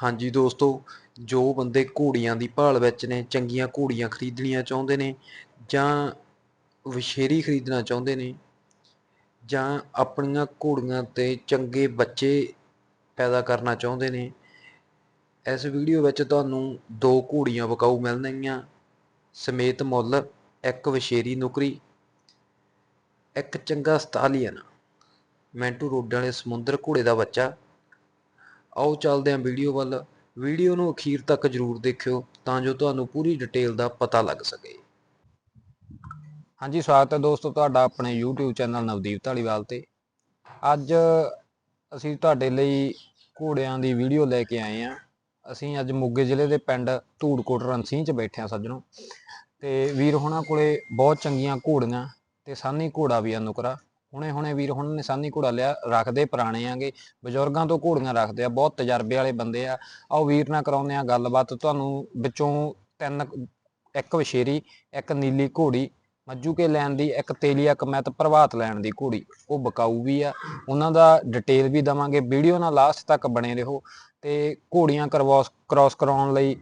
ਹਾਂਜੀ ਦੋਸਤੋ, ਜੋ ਬੰਦੇ ਘੋੜੀਆਂ ਦੀ ਭਾਲ ਵਿੱਚ ਨੇ, ਚੰਗੀਆਂ ਘੋੜੀਆਂ ਖਰੀਦਣੀਆਂ ਚਾਹੁੰਦੇ ਨੇ ਜਾਂ ਵਛੇਰੀ ਖਰੀਦਣਾ ਚਾਹੁੰਦੇ ਨੇ ਜਾਂ ਆਪਣੀਆਂ ਘੋੜੀਆਂ ਤੇ ਚੰਗੇ ਬੱਚੇ ਪੈਦਾ ਕਰਨਾ ਚਾਹੁੰਦੇ ਨੇ, ਇਸ ਵੀਡੀਓ ਵਿੱਚ ਤੁਹਾਨੂੰ ਦੋ ਘੋੜੀਆਂ ਵਿਕਾਊ ਮਿਲਣਗੀਆਂ। ਸਮੇਤ ਮੁੱਲ, ਇੱਕ ਵਛੇਰੀ ਨੁਕਰੀ, ਇੱਕ ਚੰਗਾ ਸਟਾਲੀਅਨ। ਮੈਂਟੂ ਰੋਡਾਂ ਵਾਲੇ ਸਮੁੰਦਰ ਘੋੜੇ ਦਾ ਬੱਚਾ। ਆਓ ਚੱਲਦੇ ਹਾਂ ਵੀਡੀਓ ਵੱਲ। ਵੀਡੀਓ ਨੂੰ ਅਖੀਰ ਤੱਕ ਜਰੂਰ ਦੇਖਿਓ ਤਾਂ ਜੋ ਤੁਹਾਨੂੰ ਪੂਰੀ ਡਿਟੇਲ ਦਾ ਪਤਾ ਲੱਗ ਸਕੇ। ਹਾਂਜੀ, ਸਵਾਗਤ ਹੈ ਦੋਸਤੋ ਤੁਹਾਡਾ ਆਪਣੇ YouTube ਚੈਨਲ ਨਵਦੀਪ ਢਾਲੀਵਾਲ ਤੇ। ਅੱਜ ਅਸੀਂ ਤੁਹਾਡੇ ਲਈ ਘੋੜਿਆਂ ਦੀ ਵੀਡੀਓ ਲੈ ਕੇ ਆਏ ਹਾਂ ਅਸੀਂ ਅੱਜ ਮੋਗੇ ਜ਼ਿਲ੍ਹੇ ਦੇ ਪਿੰਡ ਧੂੜਕੋਟ ਰਣਸੀਂਹ ਚ ਬੈਠੇ ਹਾਂ ਸੱਜਣੋ। ਤੇ ਵੀਰ ਹੋਣਾ ਕੋਲੇ ਬਹੁਤ ਚੰਗੀਆਂ ਘੋੜੀਆਂ ਤੇ ਸਾਨੀ ਘੋੜਾ ਵੀ ਆ ਨੁਕਰਾ। ਹੁਣੇ ਹੁਣੇ ਵੀਰ ਹੁਣ ਨੇ ਸਾਨੀ ਘੋੜਾ ਲਿਆ, ਰੱਖਦੇ ਪੁਰਾਣੇ ਆਂਗੇ, ਬਜ਼ੁਰਗਾਂ ਤੋਂ ਘੋੜੀਆਂ ਰੱਖਦੇ ਆ, ਬਹੁਤ ਤਜਰਬੇ ਵਾਲੇ ਬੰਦੇ ਆ। ਆਓ ਵੀਰ ਨਾਲ ਕਰਾਉਂਦੇ ਆ ਗੱਲਬਾਤ, ਤੁਹਾਨੂੰ ਵਿੱਚੋਂ ਤਿੰਨ ਇੱਕ ਵਛੇਰੀ, ਇੱਕ ਨੀਲੀ ਘੋੜੀ ਮੱਜੂ ਕੇ ਲੈਣ ਦੀ, ਇੱਕ ਤੇਲੀਆ ਕਮੈਤ ਪ੍ਰਭਾਤ ਲੈਣ ਦੀ ਘੋੜੀ, ਉਹ ਬਕਾਊ ਵੀ ਆ। ਉਹਨਾਂ ਦਾ ਡਿਟੇਲ ਵੀ ਦਵਾਂਗੇ, ਵੀਡੀਓ ਨਾਲ ਲਾਸਟ ਤੱਕ ਬਣੇ ਰਹੋ ਤੇ ਘੋੜੀਆਂ ਕਰਵਾਸ ਕ੍ਰਾਸ ਕਰਾਉਣ ਲਈ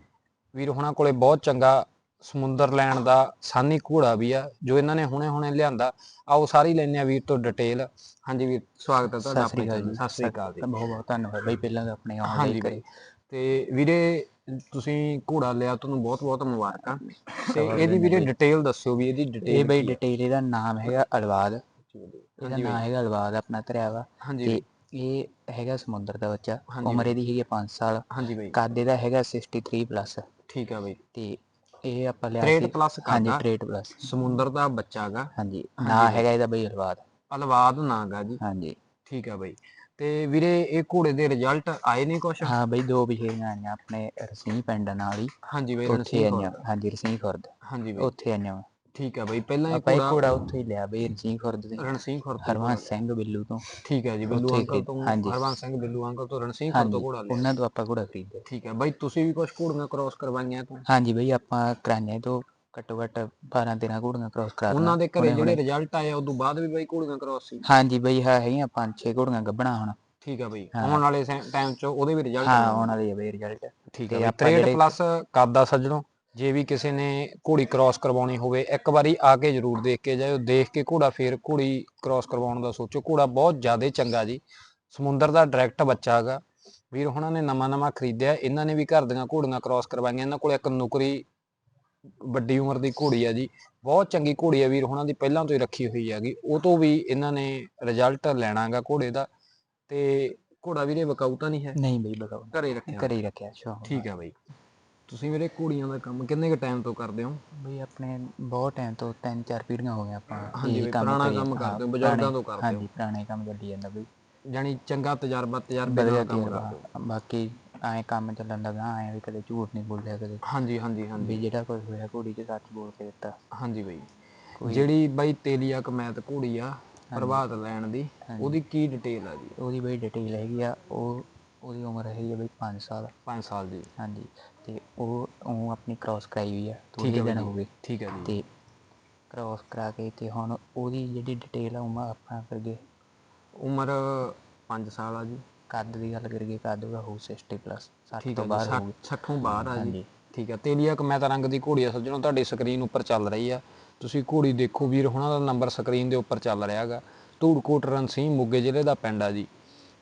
ਵੀਰ ਹੁਣਾਂ ਕੋਲੇ ਬਹੁਤ ਚੰਗਾ ਸਮੁੰਦਰ ਲੈਣ ਦਾ ਸਾਨੀ ਘੋੜਾ ਵੀ ਆ ਜੋ ਇਹਨਾਂ ਨੇ ਹੁਣੇ ਹੁਣੇ ਲਿਆਂਦਾ। ਆਓ ਸਾਰੀ ਲੈਣੇ ਆ ਵੀਰ ਤੋਂ ਡਿਟੇਲ ਹਾਂਜੀ ਵੀਰ ਸਵਾਗਤ ਹੈ ਤੁਹਾਡਾ ਆਪਣੇ ਚੈਨਲ ਸਤਿ ਸ੍ਰੀ ਅਕਾਲ ਜੀ ਬਹੁਤ ਬਹੁਤ ਧੰਨਵਾਦ ਬਈ ਪਹਿਲਾਂ ਤਾਂ ਆਪਣੇ ਆਉਣ ਲਈ ਬਾਈ। ਤੇ ਵੀਰੇ ਤੁਸੀਂ ਘੋੜਾ ਲਿਆ ਤੁਹਾਨੂੰ ਬਹੁਤ ਬਹੁਤ ਮੁਬਾਰਕਾਂ। ਤੇ ਇਹਦੀ ਵੀਰੇ। ਡਿਟੇਲ ਦੱਸਿਓ ਵੀ ਇਹਦੀ ਡਿਟੇਲ ਇਹ ਬਈ ਡਿਟੇਲ ਇਹਦਾ ਨਾਮ ਹੈਗਾ ਅਲਵਾਦ। ਇਹਦਾ ਨਾਮ ਹੈਗਾ ਅਲਵਾਦ ਆਪਣਾ ਧਰਿਆ ਵਾ। ਹਾਂਜੀ ਤੇ ਇਹ ਹੈਗਾ ਸਮੁੰਦਰ ਦਾ ਬੱਚਾ। ਉਮਰ। ਇਹਦੀ ਹੈਗੀ 5 ਸਾਲ। ਹਾਂਜੀ ਬਾਈ। ਕੱਦ ਇਹਦਾ ਹੈਗਾ 63 ਪਲੱਸ ਠੀਕ ਆ ਬਾਈ। ਤੇ ਇਹ ਆਪਾਂ ਲਿਆ ਟ੍ਰੇਡ ਸੀ। ਪਲੱਸ ਹਾਂਜੀ ਟ੍ਰੇਡ ਪਲੱਸ ਸਮੁੰਦਰ ਦਾ ਬੱਚਾ ਹੈਗਾ ਹਾਂਜੀ ਨਾਂ। ਹੈਗਾ ਇਹਦਾ ਬਈ ਅਲਵਾਦ। ਅਲਵਾਦ ਨਾਗਾ ਜੀ। ਹਾਂਜੀ। ਠੀਕ ਆ ਬਾਈ। ਤੇ ਵੀਰੇ ਇਹ ਘੋੜੇ ਦੇ ਰਿਜ਼ਲਟ ਆਏ ਨੇ ਕੁਛ? ਹਾਂ ਬਈ ਦੋ ਵਿਸ਼ੇਰੀਆਂ ਆਈਆਂ ਆਪਣੇ ਰਸੀ ਪਿੰਡ ਨਾਲ ਹੀ। ਹਾਂਜੀ ਬਾਈ ਉੱਥੇ ਰਣਸੀਂਹ ਆਈਆਂ। ਹਾਂਜੀ ਰਸੀ ਖੁਰਦ। ਹਾਂਜੀ ਬਾਈ। ਉੱਥੇ ਆਈਆਂ ਵਾਂ। ਠੀਕ ਆ ਬਾਈ ਪਹਿਲਾਂ ਇਹ ਆਪਾਂ ਇਹ ਘੋੜਾ ਉੱਥੇ ਹੀ ਲਿਆ ਬਈ ਰਸੀ ਖੁਰਦ ਦੇ। ਰਣਸੀਂਹ ਖੁਰਦ ਤੋਂ। ਹਰਵੰਸ ਸਿੰਘ ਬਿੱਲੂ ਤੋਂ। ਠੀਕ ਹੈ ਜੀ ਬਿੱਲੂ ਉੱਥੇ ਅੰਕਲ ਤੋਂ ਹਾਂਜੀ। ਹਰਵੰਸ ਸਿੰਘ ਬਿੱਲੂ ਅੰਕਲ ਤੋਂ ਰਣਸੀਂਹ ਖੁਰਦ ਤੋਂ ਘੋੜਾ ਲਿਆ। ਉਹਨਾਂ ਤੋਂ ਆਪਾਂ ਘੋੜਾ ਖਰੀਦਿਆ। ਠੀਕ ਹੈ ਬਾਈ ਤੁਸੀਂ ਵੀ ਕੁਝ ਘੋੜੀਆਂ ਕ੍ਰਾਸ ਕਰਵਾਈਆਂ ਤੋਂ ਹਾਂਜੀ ਬਈ ਆਪਾਂ ਕਰਾਨੇ ਤੋਂ ਘੱਟੋ ਘੱਟ 12 13 ਘੋੜੀਆਂ ਕ੍ਰਾਸ ਕਰਾ ਉਹਨਾਂ ਦੇ ਘਰੇ ਜਿਹੜੇ ਰਿਜ਼ਲਟ ਆਏ ਉਦੋਂ ਬਾਅਦ ਵੀ ਬਾਈ ਘੋੜੀਆਂ ਕ੍ਰਾਸ ਸੀ। ਹਾਂਜੀ ਬਈ ਹੈ ਹੈਗੀਆਂ ਪੰਜ ਛੇ ਘੋੜੀਆਂ ਗੱਬਣਾ ਹੁਣ। ਠੀਕ ਆ ਬਾਈ ਹਾਂ। ਆਉਣ ਵਾਲੇ ਟਾਈਮ 'ਚ ਉਹਦੇ ਵੀ ਰਿਜ਼ਲਟ ਹਾਂ ਉਹਨਾਂ ਦੇ ਬਈ ਰਿਜ਼ਲਟ ਠੀਕ ਹੈ ਬਾਈ ਆਪਾਂ 63 ਜਿਹੜੇ- ਪਲੱਸ ਕਾਦਾ ਸੱਜਣੋ। ਜੇ ਵੀ ਕਿਸੇ ਨੇ ਘੋੜੀ ਕ੍ਰਾਸ ਕਰਵਾਉਣੀ ਹੋਵੇ ਇੱਕ ਵਾਰੀ ਆ ਕੇ ਜ਼ਰੂਰ ਦੇਖ ਕੇ ਜਾਇਓ। ਦੇਖ ਕੇ ਘੋੜਾ ਫੇਰ ਘੋੜੀ ਕ੍ਰਾਸ ਕਰਵਾਉਣ ਦਾ ਸੋਚੋ। ਘੋੜਾ ਬਹੁਤ ਜ਼ਿਆਦਾ ਚੰਗਾ ਜੀ। ਸਮੁੰਦਰ ਦਾ ਡਾਇਰੈਕਟ ਬੱਚਾ ਹੈਗਾ। ਵੀਰ ਹੁਣਾਂ ਨੇ ਨਵਾਂ ਨਵਾਂ ਖਰੀਦਿਆ। ਇਹਨਾਂ ਨੇ ਵੀ ਘਰ ਦੀਆਂ ਘੋੜੀਆਂ ਕ੍ਰਾਸ ਕਰਵਾਈਆਂ। ਇਹਨਾਂ ਕੋਲ ਇੱਕ ਨੁਕਰੀ ਵੱਡੀ ਉਮਰ ਦੀ ਘੋੜੀ ਆ ਜੀ। ਬਹੁਤ ਚੰਗੀ ਘੋੜੀ ਆ ਵੀਰ ਹੁਣਾਂ ਦੀ ਪਹਿਲਾਂ ਤੋਂ ਹੀ ਰੱਖੀ ਹੋਈ ਹੈਗੀ। ਉਹ ਤੋਂ ਵੀ ਇਹਨਾਂ ਨੇ ਰਿਜ਼ਲਟ ਲੈਣਾਗਾ ਘੋੜੇ ਦਾ। ਤੇ ਘੋੜਾ ਵੀਰੇ ਵਿਕਾਊ ਤਾਂ ਨਹੀਂ ਹੈ? ਨਹੀਂ ਬਈ ਬਗਾਉ ਘਰੇ ਰੱਖਿਆ। ਘਰੇ ਹੀ ਰੱਖਿਆ। ਠੀਕ ਆ ਬਾਈ। ਤੁਸੀਂ ਵੀਰੇ ਘੋੜੀਆਂ ਦਾ ਕੰਮ ਕਿੰਨੇ ਕ ਟਾਈਮ ਤੋਂ ਕਰਦੇ ਹੋ? ਬਈ ਆਪਣੇ ਬਹੁਤ ਟਾਈਮ ਤੋਂ ਤਿੰਨ ਚਾਰ ਪੀੜ੍ਹੀਆਂ ਹੋ ਗਈਆਂ ਆਪਾਂ ਹਾਂਜੀ ਬਈ, ਪੁਰਾਣਾ ਕੰਮ ਕਰਦੇ ਹੋ, ਬਜ਼ੁਰਗਾਂ ਤੋਂ ਕਰਦੇ ਹੋ। ਹਾਂਜੀ ਪੁਰਾਣੇ ਕੰਮ ਚੱਲੀ ਜਾਂਦਾ ਬਈ। ਜਾਨੀ ਚੰਗਾ ਤਜਰਬਾ ਤਜਰਬੇ ਨਾਲ ਕੰਮ। ਕਰਦੇ ਹੋ। ਬਾਕੀ ਐਂ ਕੰਮ ਚੱਲਣ ਦਾ ਗਾਂ ਐਂ ਵੀ ਕਦੇ ਝੂਠ ਨਹੀਂ ਬੋਲਿਆ ਕਦੇ। ਹਾਂਜੀ ਹਾਂਜੀ ਵੀ ਹਾਂਜੀ ਜਿਹੜਾ ਕੁਝ ਹੋਇਆ ਘੋੜੀ 'ਚ ਸੱਚ ਬੋਲ ਕੇ ਦਿੱਤਾ। ਹਾਂਜੀ ਬਈ। ਜਿਹੜੀ ਬਾਈ ਤੇਲੀਆ ਕਮੈਤ ਘੋੜੀ ਆ ਪ੍ਰਭਾਤ ਲੈਣ ਦੀ। ਉਹਦੀ ਕੀ ਡਿਟੇਲ ਆ ਜੀ? ਉਹਦੀ ਬਈ ਡਿਟੇਲ ਹੈਗੀ ਆ ਉਹ ਉਹਦੀ ਉਮਰ ਹੈਗੀ ਆ ਬਈ 5 ਸਾਲ। 5 ਸਾਲ ਦੀ। ਹਾਂਜੀ ਤੇ ਉਹ ਉਹ ਆਪਣੀ ਕ੍ਰਾਸ ਕਰਾਈ ਹੋਈ ਆ। ਠੀਕ ਥੋੜੇ ਹੈ ਦਿਨ ਹੋ ਗਏ। ਠੀਕ ਹੈ ਜੀ। ਤੇ ਕ੍ਰਾਸ ਕਰਾ ਕੇ ਤੇ ਹੁਣ ਉਹਦੀ ਜਿਹੜੀ ਡਿਟੇਲ ਆ ਉਹ ਆਪਾਂ ਕਰਗੇ ਉਮਰ 5 ਸਾਲ ਆ ਜੀ। ਕੱਦ ਦੀ ਗੱਲ ਕਰੀਏ ਕੱਦ ਉਹਦਾ ਹੋਊ 60 ਪਲੱਸ 60 ਠੀਕ ਤੋਂ ਹੈ ਬਾਹਰ 60 ਬਾਹਰ ਆ ਜੀ। ਠੀਕ ਹੈ ਤੇਲੀਆ ਕਮੈਤ ਰੰਗ ਦੀ ਘੋੜੀ ਆ ਸੱਜਣੋ ਤੁਹਾਡੀ ਸਕਰੀਨ ਉੱਪਰ ਚੱਲ ਰਹੀ ਆ। ਤੁਸੀਂ ਘੋੜੀ ਦੇਖੋ ਵੀਰ ਹੁਣਾਂ ਦਾ ਨੰਬਰ ਸਕਰੀਨ ਦੇ ਉੱਪਰ ਚੱਲ ਰਿਹਾ ਹੈਗਾ। ਧੂੜਕੋਟ ਰਣਸੀਂਹ ਮੋਗੇ ਜ਼ਿਲ੍ਹੇ ਦਾ ਪਿੰਡ ਆ ਜੀ।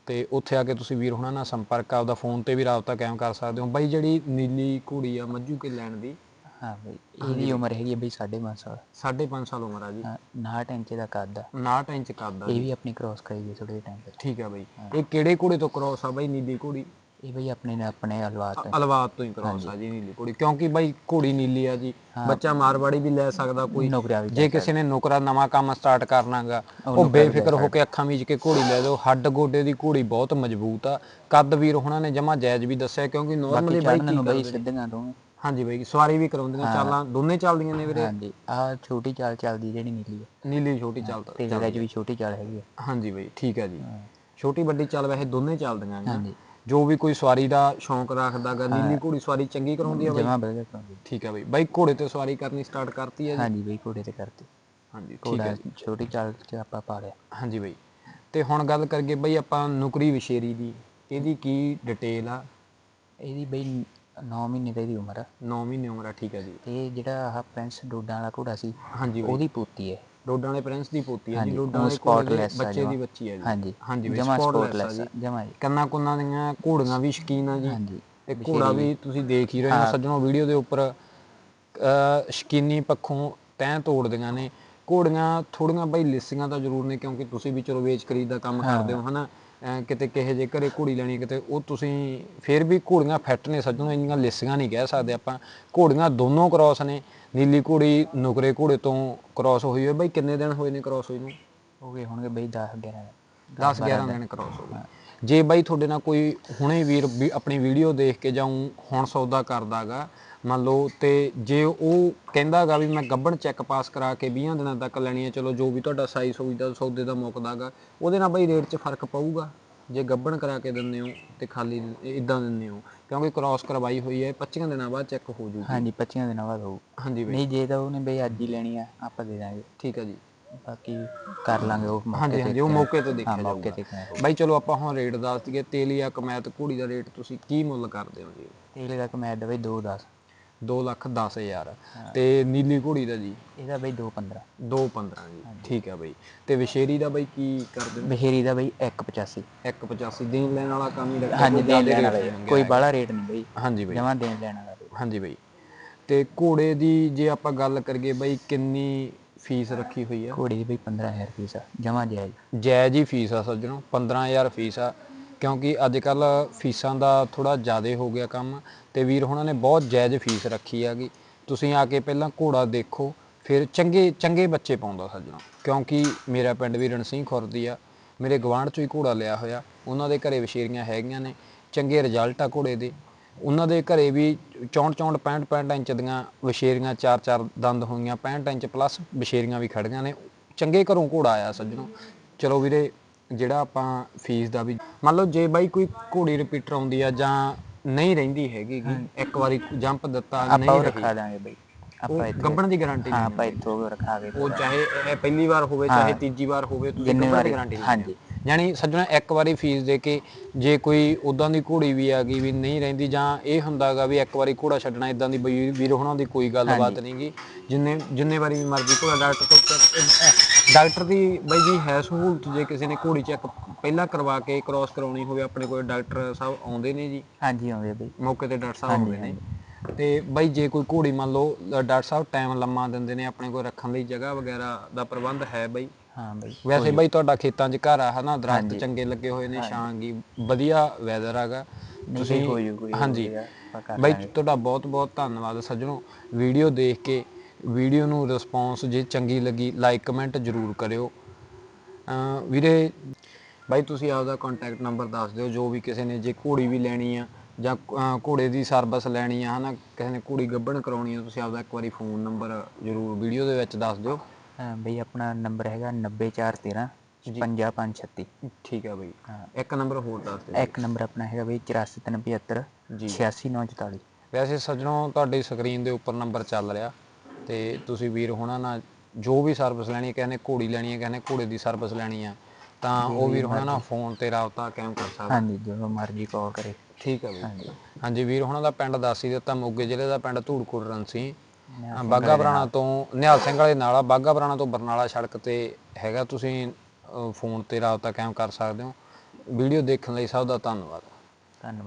ਤੇ ਉੱਥੇ ਆ ਕੇ ਤੁਸੀਂ ਵੀਰ ਹੁਣਾਂ ਨਾਲ ਸੰਪਰਕ ਆਪਦਾ ਫੋਨ ਤੇ ਵੀ ਰਾਬਤਾ ਕਾਇਮ ਕਰ ਸਕਦੇ ਹੋ। ਬਾਈ ਜਿਹੜੀ ਨੀਲੀ ਘੋੜੀ ਆ ਮੱਜੂ ਕੇ ਲੈਣ ਦੀ? ਹਾਂ ਬਈ ਇਹਦੀ ਉਮਰ ਹੈਗੀ ਬਈ 5.5 ਸਾਲ। 5.5 ਸਾਲ ਉਮਰ ਆ ਜੀ। ਹਾਂ, 59 ਇੰਚ ਦਾ ਕੱਦ ਆ। 59 ਇੰਚ ਕੱਦ ਆ ਇਹ ਵੀ ਆਪਣੀ ਕ੍ਰਾਸ ਕਰਾਈ ਗਈ ਥੋੜੇ ਟਾਈਮ ਤੱਕ ਠੀਕ ਆ ਬਾਈ। ਇਹ ਕਿਹੜੇ ਘੋੜੇ ਤੋਂ ਕ੍ਰੋਸ ਆ ਬਾਈ ਨੀਲੀ ਘੋੜੀ? ਇਹ ਬਈ ਆਪਣੇ ਨੇ ਆਪਣੇ ਹਲਵਾਤ ਤੋਂ ਅਲਵਾਦ ਤੋਂ ਹੀ ਕ੍ਰੋਸ ਆ ਜੀ ਨੀਲੀ ਘੋੜੀ ਕਿਉਂਕਿ ਬਾਈ ਘੋੜੀ ਨੀਲੀ ਆ ਜੀ ਬੱਚਾ ਮਾਰਵਾੜੀ ਵੀ ਲੈ ਸਕਦਾ ਕੋਈ। ਨੌਕਰੀਆਂ ਵੀ ਜੇ ਕਿਸੇ ਨੇ ਨੌਕਰਾ ਨਵਾਂ ਕੰਮ ਸਟਾਰਟ ਕਰਨਾਗਾ ਉਹ ਬੇਫਿਕਰ ਹੋ ਕੇ ਅੱਖਾਂ ਮੀਚ ਕੇ ਘੋੜੀ ਲੈ ਜਾਓ। ਹੱਡ ਗੋਡੇ ਦੀ ਘੋੜੀ ਬਹੁਤ ਮਜ਼ਬੂਤ ਆ। ਕੱਦ ਵੀਰ ਹੁਣਾਂ ਨੇ ਜਮਾ ਜਾਇਜ਼ ਵੀ ਦੱਸਿਆ ਕਿਉਂਕਿ ਨਾਰਮਲੀ ਬਾਈ ਕੀ ਬਈ? ਸਿੱਧੀਆਂ ਤੋਂ ਹਾਂਜੀ ਬਾਈ ਸਵਾਰੀ ਵੀ ਕਰਾਉਂਦੀਆਂ ਚਾਲਾਂ ਦੋਨੇ ਚੱਲਦੀਆਂ ਨੇ ਵੀਰੇ? ਹਾਂਜੀ ਆ ਛੋਟੀ ਚਾਲ ਚੱਲਦੀ ਜਿਹੜੀ ਨੀਲੀ ਆ। ਨੀਲੀ ਛੋਟੀ ਚੱਲਦਾ ਤੇ ਇਹਦੇ ਵੀ ਛੋਟੀ ਚਾਲ ਹੈਗੀ ਆ। ਹਾਂਜੀ ਬਾਈ ਠੀਕ ਹੈ ਜੀ। ਛੋਟੀ ਵੱਡੀ ਚੱਲ ਵੈਸੇ ਦੋਨੇ ਚੱਲਦੀਆਂ ਨੇ। ਹਾਂਜੀ। ਜੋ ਵੀ ਕੋਈ ਸਵਾਰੀ ਦਾ ਸ਼ੌਂਕ ਰੱਖਦਾਗਾ ਨੀਲੀ ਘੋੜੀ ਸਵਾਰੀ ਚੰਗੀ ਕਰਾਉਂਦੀ ਆ ਬਾਈ? ਜਮਾ ਵਧੀਆ ਕਰਾਉਂਦੀ ਠੀਕ ਹੈ ਬਾਈ। ਬਾਈ ਘੋੜੇ ਤੇ ਸਵਾਰੀ ਕਰਨੀ ਸਟਾਰਟ ਕਰਤੀ ਹੈ ਜੀ? ਹਾਂਜੀ ਬਈ ਘੋੜੇ ਤੇ ਕਰਤੀ। ਹਾਂਜੀ ਠੀਕ ਘੋੜਾ ਹੈ ਛੋਟੀ ਚਾਲ ਚ ਆਪਾਂ ਪਾ ਲਿਆ। ਹਾਂਜੀ ਬਾਈ। ਤੇ ਹੁਣ ਗੱਲ ਕਰੀਏ ਬਾਈ ਆਪਾਂ ਨੁਕਰੀ ਵਿਸ਼ੇਰੀ ਦੀ ਇਹਦੀ ਕੀ ਡਿਟੇਲ ਆ? ਇਹਦੀ ਬਈ 9 ਮਹੀਨੇ ਦਾ ਇਹਦੀ ਉਮਰ ਆ। 9 ਮਹੀਨੇ ਉਮਰ ਆ ਠੀਕ ਹੈ ਜੀ। ਤੇ ਜਿਹੜਾ ਆਹ ਪ੍ਰਿੰਸ ਡੋਡਾਂ ਵਾਲਾ ਘੋੜਾ ਸੀ ਹਾਂਜੀ ਬਈ। ਉਹਦੀ ਪੋਤੀ ਹੈ। ਡੋਡਾਂ ਵਾਲੇ ਪ੍ਰਿੰਸ ਦੀ ਪੋਤੀ ਹੈ ਜੀ ਹਾਂਜੀ, ਡੋਡਾਂ ਉਹ ਵਾਲੇ ਕੋਲ ਦੇ spotless ਆ ਬੱਚੇ ਦੀ ਜਮਾਂ। ਬੱਚੀ ਹੈ ਜੀ। ਹਾਂਜੀ ਹਾਂਜੀ ਬਈ ਜਮਾ spotless ਆ ਸਪੋਰਟਲੈਸ ਜੀ। ਜਮਾ ਜੀ। ਕੰਨਾਂ ਕੁੰਨਾਂ ਦੀਆਂ ਘੋੜੀਆਂ ਵੀ ਸ਼ਕੀਨ ਆ ਜੀ। ਹਾਂਜੀ ਤੇ ਘੋੜਾ ਵੀ ਤੁਸੀਂ ਦੇਖ ਹੀ ਰਹੇ ਹੋ। ਸੱਜਣੋ ਵੀਡੀਓ ਦੇ ਉੱਪਰ ਅਹ ਸ਼ਕੀਨੀ ਪੱਖੋਂ ਤੈਂ ਤੋੜਦੀਆਂ ਨੇ। ਘੋੜੀਆਂ ਥੋੜੀਆਂ ਬਈ ਲਿਸੀਆਂ ਤਾਂ ਜ਼ਰੂਰ ਨੇ ਕਿਉਂਕਿ ਤੁਸੀਂ ਵੀ ਚਲੋ ਵੇਚ ਖਰੀਦ ਦਾ ਕੰਮ ਕਰਦੇ ਹੋ ਹਨਾ? ਕਿਤੇ ਕਿਹੇ ਜੇ ਘਰੇ ਘੋੜੀ ਲੈਣੀ ਕਿਤੇ ਉਹ ਤੁਸੀਂ ਫਿਰ ਵੀ ਘੋੜੀਆਂ ਫਿੱਟ ਨੇ ਸੱਜਣੋ ਇੰਨੀਆਂ ਲਿਸੀਆਂ ਨਹੀਂ ਕਹਿ ਸਕਦੇ ਆਪਾਂ। ਘੋੜੀਆਂ ਦੋਨੋਂ ਕ੍ਰਾਸ ਨੇ ਨੀਲੀ ਘੋੜੀ ਨੁਕਰੇ ਘੋੜੇ ਤੋਂ ਕ੍ਰਾਸ ਹੋਈ ਹੋਈ ਬਈ ਕਿੰਨੇ ਦਿਨ ਹੋਏ ਨੇ ਕ੍ਰਾਸ ਹੋਈ ਨੂੰ? ਹੋ ਗਏ ਹੋਣਗੇ ਬਈ 10 11 10 11 ਦਿਨ ਕ੍ਰਾਸ ਹੋ ਗਏ। ਜੇ ਬਾਈ ਤੁਹਾਡੇ ਨਾਲ ਕੋਈ ਹੁਣੇ ਵੀਰ ਵੀ ਆਪਣੀ ਵੀਡੀਓ ਦੇਖ ਕੇ ਜਾਉਂ ਹੁਣ ਸੌਦਾ ਕਰਦਾਗਾ ਮੰਨ ਲਓ ਤੇ ਜੇ ਉਹ ਕਹਿੰਦਾਗਾ ਵੀ ਮੈਂ ਗੱਬਣ ਚੈੱਕ ਪਾਸ ਕਰਾ ਕੇ 20 ਦਿਨਾਂ ਤੱਕ ਲੈਣੀ ਹੈ ਚਲੋ ਜੋ ਵੀ ਤੁਹਾਡਾ ਸਾਈਜ਼ ਹੋਈ ਦਾ ਸੌਦੇ ਦਾ ਮੁੱਕਦਾਗਾ ਉਹਦੇ ਨਾਲ ਬਾਈ ਰੇਟ 'ਚ ਫ਼ਰਕ ਪਊਗਾ। ਜੇ ਗੱਬਣ ਕਰਾ ਕੇ ਦਿੰਦੇ ਹੋ ਤੇ ਖਾਲੀ ਇਦਾਂ ਦਿੰਦੇ ਹੋ ਕਿਉਂਕਿ ਕ੍ਰਾਸ ਕਰਵਾਈ ਹੋਈ ਹੈ 25 ਦਿਨਾਂ ਬਾਅਦ ਚੈੱਕ ਹੋ ਜੂਗੀ। ਹਾਂਜੀ 25 ਦਿਨਾਂ ਬਾਅਦ ਹੋਊ। ਹਾਂਜੀ ਬਾਈ। ਨਹੀਂ ਜੇ ਤਾਂ ਉਹਨੇ ਬਈ ਅੱਜ ਹੀ ਲੈਣੀ ਆ ਆਪਾਂ ਦੇ ਦਾਂਗੇ। ਠੀਕ ਹੈ ਜੀ। ਬਾਕੀ ਕਰ ਲਾਂਗੇ ਉਹ ਮੌਕੇ ਹਾਂਜੀ ਤੇ ਹਾਂਜੀ ਉਹ ਮੌਕੇ ਤੇ ਦੇਖਿਆ ਜਾਊਗਾ। ਬਾਈ ਚਲੋ ਆਪਾਂ ਹੁਣ ਰੇਟ ਦੱਸ ਦਈਏ ਤੇਲੀਆ ਕਮੈਤ ਘੋੜੀ ਦਾ ਰੇਟ ਤੁਸੀਂ ਕੀ ਮੁੱਲ ਕਰਦੇ ਹੋ ਜੀ? ਤੇਲੇ ਦਾ ਕਮੈਦ ਦਾ ਬਈ 2 10 2 ਲੱਖ 10 ਹਜ਼ਾਰ। ਤੇ ਨੀਲੀ ਘੋੜੀ ਦਾ ਜੀ? ਇਹਦਾ ਬਈ 2 15 2 15 ਜੀ। ਠੀਕ ਹੈ ਬਈ। ਤੇ ਵਿਸ਼ੇਰੀ ਦਾ ਬਈ ਕੀ ਕਰਦੇ ਹੋ ਬਹਿਰੀ ਦਾ ਬਈ 1 85 185 ਦੇਣ ਲੈਣ ਵਾਲਾ ਕੰਮ ਹੀ ਰੱਖਿਆ ਹਾਂਜੀ ਦੇਣ ਲੈਣ ਵਾਲਾ ਹੀ ਕੋਈ। ਬਾਹਲਾ ਰੇਟ ਨਹੀਂ ਬਈ। ਹਾਂਜੀ ਬਈ। ਜਮਾਂ ਦੇਣ ਲੈਣ ਵਾਲਾ ਹਾਂਜੀ ਬਈ। ਤੇ ਘੋੜੇ ਦੀ ਜੇ ਆਪਾਂ ਗੱਲ ਕਰੀਏ ਬਈ ਕਿੰਨੀ ਫੀਸ ਰੱਖੀ ਹੋਈ ਆ? ਘੋੜੀ ਦੀ ਬਈ 15000 ਫੀਸ ਆ। ਜਮਾ ਜਾਇਜ਼। ਜਾਇਜ਼ ਹੀ ਫੀਸ ਆ ਸੱਜਣੋ। 15000 ਫੀਸ ਆ। ਕਿਉਂਕਿ ਅੱਜ ਕੱਲ ਫੀਸਾਂ ਦਾ ਥੋੜਾ ਜ਼ਿਆਦਾ ਹੋ ਗਿਆ ਕੰਮ ਤੇ ਵੀਰ ਹੁਣਾਂ ਨੇ ਬਹੁਤ ਜਾਇਜ਼ ਫੀਸ ਰੱਖੀ ਹੈਗੀ। ਤੁਸੀਂ ਆ ਕੇ ਪਹਿਲਾਂ ਘੋੜਾ ਦੇਖੋ, ਫਿਰ ਚੰਗੇ ਚੰਗੇ ਬੱਚੇ ਪਾਉਂਦਾ ਸੱਜਣੋ ਕਿਉਂਕਿ ਮੇਰਾ ਪਿੰਡ ਵੀ ਰਣਸਿੰਘ ਖੁਰਦੀ ਆ, ਮੇਰੇ ਗਵਾਂਢ ਚੋਂ ਹੀ ਘੋੜਾ ਲਿਆ ਹੋਇਆ, ਉਹਨਾਂ ਦੇ ਘਰੇ ਵਸ਼ੇਰੀਆਂ ਹੈਗੀਆਂ ਨੇ, ਚੰਗੇ ਰਿਜ਼ਲਟ ਆ ਘੋੜੇ ਦੇ। ਉਹਨਾਂ ਦੇ ਘਰੇ ਵੀ 64 64 65 65 ਇੰਚ ਦੀਆਂ ਵਸ਼ੇਰੀਆਂ ਚਾਰ ਚਾਰ ਦੰਦ ਹੋਈਆਂ 65 ਇੰਚ ਪਲੱਸ ਵਸ਼ੇਰੀਆਂ ਵੀ ਖੜੀਆਂ ਨੇ। ਚੰਗੇ ਘਰੋਂ ਘੋੜਾ ਆਇਆ ਸੱਜਣੋ ਚਲੋ ਵੀਰੇ ਜਿਹੜਾ ਆਪਾਂ ਫੀਸ ਦਾ ਵੀ ਮੰਨ ਲਓ ਜੇ ਬਾਈ ਕੋਈ ਘੋੜੀ ਰਿਪੀਟਰ ਆਉਂਦੀ ਆ ਜਾਂ ਨਹੀਂ ਰਹਿੰਦੀ ਹੈਗੀ ਗੀ, ਇੱਕ ਵਾਰੀ ਜੰਪ ਦਿੱਤਾ ਆਪਾਂ ਨਹੀਂ ਉਹ ਰਹੀ ਰਖਾ ਦਾਂਗੇ ਬਈ। ਉਹ ਆਪਾਂ ਇੱਥੇ ਗੱਬਣ ਦੀ ਗਾਰੰਟੀ ਹਾਂ ਆਪਾਂ ਇੱਥੋਂ ਕੇ ਉਹ ਚਾਹੇ ਇਹ ਪਹਿਲੀ ਵਾਰ ਹੋਵੇ ਚਾਹੇ ਤੀਜੀ ਵਾਰ ਹੋਵੇ ਤੁਸੀਂ ਜਿੰਨੀ ਦੀ ਵਾਰੀ- ਗਾਰੰਟੀ ਹਾਂਜੀ। ਯਾਨੀ ਸੱਜਣਾ ਇੱਕ ਵਾਰੀ ਫੀਸ ਦੇ ਕੇ ਜੇ ਕੋਈ ਉਦਾਂ ਦੀ ਘੋੜੀ ਵੀ ਆ ਗਈ ਵੀ ਨਹੀਂ ਰਹਿੰਦੀ ਜਾਂ ਇਹ ਹੁੰਦਾਗਾ ਵੀ ਇੱਕ ਵਾਰੀ ਘੋੜਾ ਛੱਡਣਾ ਇਦਾਂ ਦੀ ਬਈ ਵੀਰ ਹੋਣਾ ਦੀ ਕੋਈ ਗੱਲਬਾਤ ਨਹੀਂਗੀ ਜਿੰਨੇ ਜਿੰਨੇ ਵਾਰੀ ਵੀ ਮਰਜ਼ੀ ਘੋੜਾ ਡਾਕਟਰ ਤੋਂ ਡਾਕਟਰ ਦੀ ਬਈ ਜੀ ਹੈ ਸਹੂਲਤ ਜੇ ਕਿਸੇ ਨੇ ਘੋੜੀ ਚੈੱਕ ਪਹਿਲਾਂ ਕਰਵਾ ਕੇ ਕ੍ਰਾਸ ਕਰਾਉਣੀ ਹੋਵੇ ਆਪਣੇ ਕੋਲ ਡਾਕਟਰ ਸਾਹਿਬ ਆਉਂਦੇ ਨੇ ਜੀ। ਹਾਂਜੀ ਆਉਂਦੇ ਬਈ। ਮੌਕੇ ਤੇ ਡਾਕਟਰ ਸਾਹਿਬ ਆਉਂਦੇ ਨੇ। ਤੇ ਬਾਈ ਜੇ ਕੋਈ ਘੋੜੀ ਮੰਨ ਲਓ ਡਾਕਟਰ ਸਾਹਿਬ ਟਾਈਮ ਲੰਮਾ ਦਿੰਦੇ ਨੇ ਆਪਣੇ ਕੋਲ ਰੱਖਣ ਲਈ ਜਗ੍ਹਾ ਵਗੈਰਾ ਦਾ ਪ੍ਰਬੰਧ ਹੈ ਬਾਈ। ਹਾਂ ਬਈ। ਵੈਸੇ ਬਾਈ ਤੁਹਾਡਾ ਖੇਤਾਂ 'ਚ ਘਰ ਆ ਹਨਾ? ਦਰਖਤ ਚੰਗੇ ਲੱਗੇ ਹੋਏ ਨੇ ਛਾਂ ਗੀ ਵਧੀਆ ਵੈਦਰ ਹੈਗਾ। ਤੁਸੀਂ ਕੋਈ ਹਾਂਜੀ। ਆਪਾਂ ਕਰ ਬਾਈ ਤੁਹਾਡਾ ਬਹੁਤ ਬਹੁਤ ਧੰਨਵਾਦ ਸੱਜਣੋ। ਵੀਡੀਓ ਦੇਖ ਕੇ ਵੀਡੀਓ ਨੂੰ ਰਿਸਪੌਂਸ ਜੇ ਚੰਗੀ ਲੱਗੀ ਲਾਈਕ ਕਮੈਂਟ ਜ਼ਰੂਰ ਕਰਿਓ। ਅਮ ਵੀਰੇ ਬਾਈ ਤੁਸੀਂ ਆਪਦਾ ਕੰਟੈਕਟ ਨੰਬਰ ਦੱਸ ਦਿਓ ਜੋ ਵੀ ਕਿਸੇ ਨੇ ਜੇ ਘੋੜੀ ਵੀ ਲੈਣੀ ਆ ਜਾਂ ਅਮ ਘੋੜੇ ਦੀ ਸਰਵਿਸ ਲੈਣੀ ਆ ਹਨਾ? ਕਿਸੇ ਨੇ ਘੋੜੀ ਗੱਭਣ ਕਰਾਉਣੀ ਆ ਤੁਸੀਂ ਆਪਦਾ ਇੱਕ ਵਾਰੀ ਫੋਨ ਨੰਬਰ ਜ਼ਰੂਰ ਵੀਡੀਓ ਦੇ ਵਿੱਚ ਦੱਸ ਦਿਓ। ਹਾਂ ਬਈ ਆਪਣਾ ਨੰਬਰ ਹੈਗਾ 90413 55536 ਠੀਕ ਹੈ ਬਾਈ। ਇੱਕ ਨੰਬਰ ਹੋਰ ਦੱਸ ਦਿਓ। ਇੱਕ ਨੰਬਰ ਆਪਣਾ ਹੈਗਾ ਬਈ 84375 ਜੀ। 86944 ਵੈਸੇ ਸੱਜਣੋ ਤੁਹਾਡੀ ਸਕਰੀਨ ਦੇ ਉੱਪਰ ਨੰਬਰ ਚੱਲ ਰਿਹਾ ਤੇ ਤੁਸੀਂ ਵੀਰ ਹੋਣਾ ਨਾਲ ਜੋ ਵੀ ਸਰਵਿਸ ਲੈਣੀ ਹੈ ਕਹਿੰਦੇ ਘੋੜੀ ਲੈਣੀ ਹੈ ਕਹਿੰਦੇ ਘੋੜੇ ਦੀ ਸਰਵਿਸ ਲੈਣੀ ਆ ਤਾਂ ਉਹ ਵੀਰ ਹੋਣਾ ਨਾਲ ਫੋਨ ਤੇ ਰਾਬਤਾ ਕਾਇਮ ਕਰ ਸਕਦਾ। ਹਾਂਜੀ ਜਦੋਂ ਮਰਜ਼ੀ ਕਾਲ ਕਰੇ। ਠੀਕ ਹੈ ਬਈ। ਹਾਂਜੀ। ਵੀਰ ਹੋਣਾ ਦਾ ਪਿੰਡ ਦੱਸ ਹੀ ਦਿੱਤਾ ਮੋਗੇ ਜ਼ਿਲ੍ਹੇ ਦਾ ਪਿੰਡ ਧੂੜਕੋਟ ਰੰਸੀ ਬਾਗਾ ਪੁਰਾਣਾ ਤੋਂ ਨਿਹਾਲ ਸਿੰਘ ਵਾਲੇ ਨਾਲ ਆ ਬਾਗਾ ਪੁਰਾਣਾ ਤੋਂ ਬਰਨਾਲਾ ਸੜਕ ਤੇ ਹੈਗਾ ਤੁਸੀਂ ਫੋਨ ਤੇ ਰਾਬਤਾ ਕਾਇਮ ਕਰ ਸਕਦੇ ਹੋ। ਵੀਡੀਓ ਦੇਖਣ ਲਈ ਸਭ ਦਾ ਧੰਨਵਾਦ। ਧੰਨਵਾਦ।